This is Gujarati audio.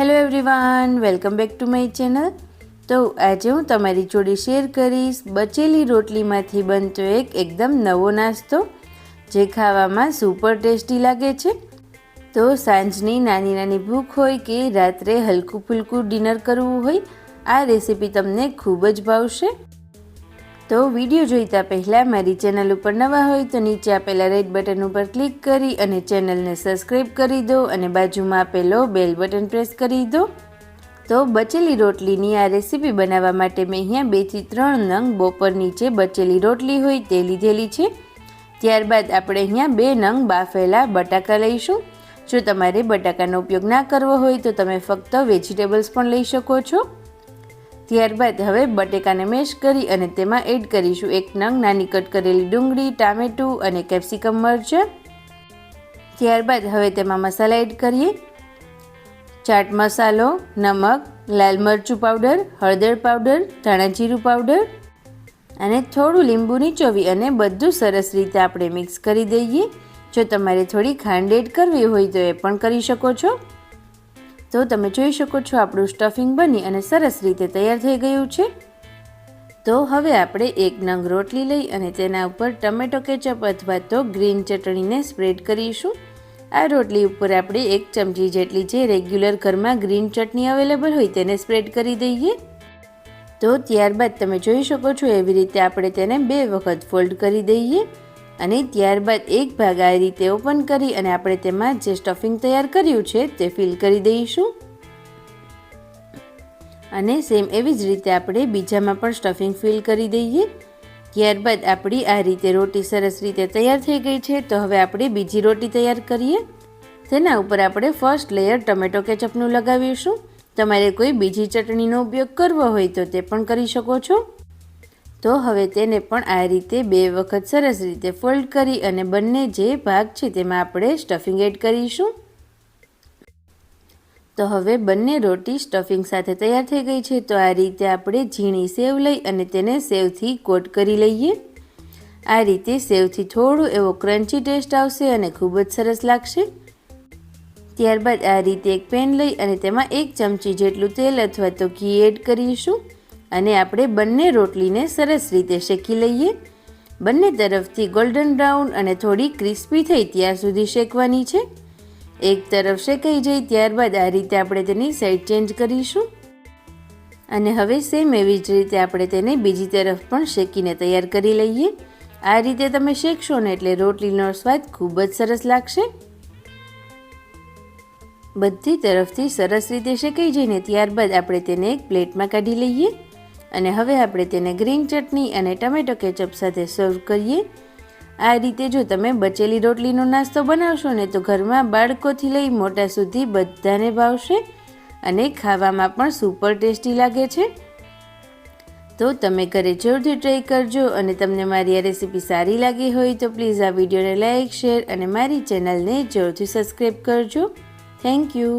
Hello everyone welcome back to my channel તો આજે હું તમારી જોડે શેર કરીશ, બચેલી રોટલીમાંથી બનતો એક એકદમ નવો નાસ્તો, જે ખાવામાં સુપર ટેસ્ટી લાગે છે. તો સાંજની નાની નાની ભૂખ હોય કે રાત્રે હલકું ફૂલકું ડિનર કરવું હોય, આ રેસીપી તમને ખૂબ જ ભાવશે. તો વીડિયો જોઈતા પહેલાં મારી ચેનલ ઉપર નવા હોય તો નીચે આપેલા રેડ બટન ઉપર ક્લિક કરી અને ચેનલને સબસ્ક્રાઈબ કરી દો અને બાજુમાં આપેલો બેલ બટન પ્રેસ કરી દો. તો બચેલી રોટલીની આ રેસીપી બનાવવા માટે મેં અહીંયા બેથી ત્રણ નંગ બપોર નીચે બચેલી રોટલી હોય તે લીધેલી છે. ત્યારબાદ આપણે અહીંયા બે નંગ બાફેલા બટાકા લઈશું. જો તમારે બટાકાનો ઉપયોગ ના કરવો હોય તો તમે ફક્ત વેજીટેબલ્સ પણ લઈ શકો છો. ત્યારબાદ હવે બટેકાને મેશ કરી અને તેમાં એડ કરીશું એક નંગ નાની કટ કરેલી ડુંગળી, ટામેટું અને કેપ્સિકમ મરચાં. ત્યારબાદ હવે તેમાં મસાલા એડ કરીએ. ચાટ મસાલો, નમક, લાલ મરચું પાવડર, હળદર પાવડર, ધાણા જીરું પાવડર અને થોડું લીંબુ નીચોવી અને બધું સરસ રીતે આપણે મિક્સ કરી દઈએ. જો તમારે થોડી ખાંડ એડ કરવી હોય તો એ પણ કરી શકો છો. તો તમે જોઈ શકો છો, આપણું સ્ટફિંગ બની અને સરસ રીતે તૈયાર થઈ ગયું છે. તો હવે આપણે એક નંગ રોટલી લઈ અને તેના ઉપર ટમેટો કેચઅપ અથવા તો ગ્રીન ચટણીને સ્પ્રેડ કરીશું. આ રોટલી ઉપર આપણે એક ચમચી જેટલી જે રેગ્યુલર ઘરમાં ગ્રીન ચટણી અવેલેબલ હોય તેને સ્પ્રેડ કરી દઈએ. તો ત્યારબાદ તમે જોઈ શકો છો એવી રીતે આપણે તેને બે વખત ફોલ્ડ કરી દઈએ. અને ત્યારબાદ એક ભાગ આ રીતે ઓપન કરી અને આપણે તેમાં જે સ્ટફિંગ તૈયાર કર્યું છે તે ફિલ કરી દઈશું. અને સેમ એવી જ રીતે આપણે બીજામાં પણ સ્ટફિંગ ફિલ કરી દઈએ. ત્યારબાદ આપણી આ રીતે રોટી સરસ રીતે તૈયાર થઈ ગઈ છે, તો હવે આપણે બીજી રોટી તૈયાર કરીએ. તેના ઉપર આપણે ફર્સ્ટ લેયર ટમેટો કેચઅપનું લગાવીશું. તમારે કોઈ બીજી ચટણીનો ઉપયોગ કરવો હોય તો તે પણ કરી શકો છો. તો હવે તેને પણ આ રીતે બે વખત સરસ રીતે ફોલ્ડ કરી અને બંને જે ભાગ છે તેમાં આપણે સ્ટફિંગ એડ કરીશું. તો હવે બંને રોટી સ્ટફિંગ સાથે તૈયાર થઈ ગઈ છે. તો આ રીતે આપણે ઝીણી સેવ લઈ અને તેને સેવથી કોટ કરી લઈએ. આ રીતે સેવથી થોડું એવો ક્રન્ચી ટેસ્ટ આવશે અને ખૂબ જ સરસ લાગશે. ત્યારબાદ આ રીતે એક પેન લઈ અને તેમાં એક ચમચી જેટલું તેલ અથવા તો ઘી એડ કરીશું. અને આપણે બંને રોટલીને સરસ રીતે શેકી લઈએ. બંને તરફથી ગોલ્ડન બ્રાઉન અને થોડી ક્રિસ્પી થઈ ત્યાં સુધી શેકવાની છે. એક તરફ શેકાઈ જાય ત્યારબાદ આ રીતે આપણે તેની સાઈડ ચેન્જ કરીશું. અને હવે સેમ એવી જ રીતે આપણે તેને બીજી તરફ પણ શેકીને તૈયાર કરી લઈએ. આ રીતે તમે શેકશો ને એટલે રોટલીનો સ્વાદ ખૂબ જ સરસ લાગશે. બધી તરફથી સરસ રીતે શેકાઈ જઈને ત્યારબાદ આપણે તેને એક પ્લેટમાં કાઢી લઈએ. અને હવે આપણે તેને ગ્રીન ચટણી અને ટમેટો કેચઅપ સાથે સર્વ કરીએ. આ રીતે જો તમે બચેલી રોટલીનો નાસ્તો બનાવશો ને તો ઘરમાં બાળકોથી લઈ મોટા સુધી બધાને ભાવશે અને ખાવામાં પણ સુપર ટેસ્ટી લાગે છે. તો તમે ઘરે જરૂરથી ટ્રાય કરજો અને તમને મારી આ રેસીપી સારી લાગી હોય તો પ્લીઝ આ વિડીયોને લાઇક શેર અને મારી ચેનલને જરૂરથી સબસ્ક્રાઈબ કરજો. Thank you